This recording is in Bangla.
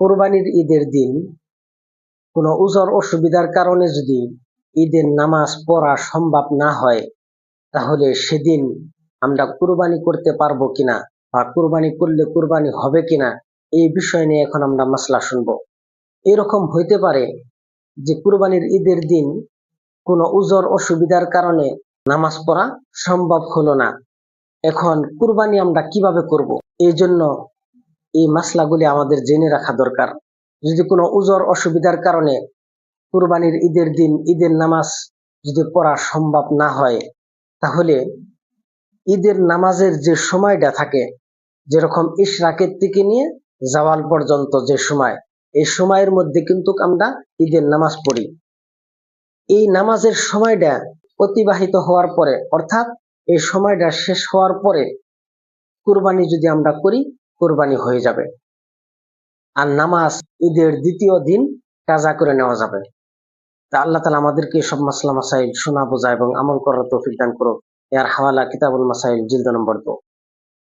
কোরবানির ঈদের দিন কোনো উজর অসুবিধার কারণে যদি ঈদের নামাজ পড়া সম্ভব না হয়, তাহলে সেদিন আমরা কুরবানি করতে পারব কিনা বা কুরবানি করলে কুরবানি হবে কিনা, এই বিষয় নিয়ে এখন আমরা মাসলা শুনব। এরকম হইতে পারে যে কুরবানির ঈদের দিন কোনো উজর অসুবিধার কারণে নামাজ পড়া সম্ভব হলো না। এখন কুরবানি আমরা কীভাবে করব? এই জন্য এই মাসলাগুলি আমাদের জেনে রাখা দরকার। যদি কোনো উজর অসুবিধার কারণে কুরবানির ঈদের দিন, ঈদের নামাজ যদি পড়া সম্ভব না হয়, তাহলে ঈদের নামাজের যে সময়টা থাকে, যেরকম ইশরাকের থেকে নিয়ে জাওয়াল পর্যন্ত যে সময়, এই সময়ের মধ্যে কিন্তু আমরা ঈদের নামাজ পড়ি। এই নামাজের সময়টা অতিবাহিত হওয়ার পরে, অর্থাৎ এই সময়টা শেষ হওয়ার পরে কুরবানি যদি আমরা করি কুরবানি হয়ে যাবে। আর নামাজ ঈদের দ্বিতীয় দিন কাজা করে নেওয়া যাবে। তা আল্লাহ তালা আমাদেরকে সব মাসলা, মাসাইল শোনা, বোঝা এবং আমল করার তৌফিক দান করো এর হাওয়ালা কিতাবুল মাসাইল, জিল্দ নম্বর দো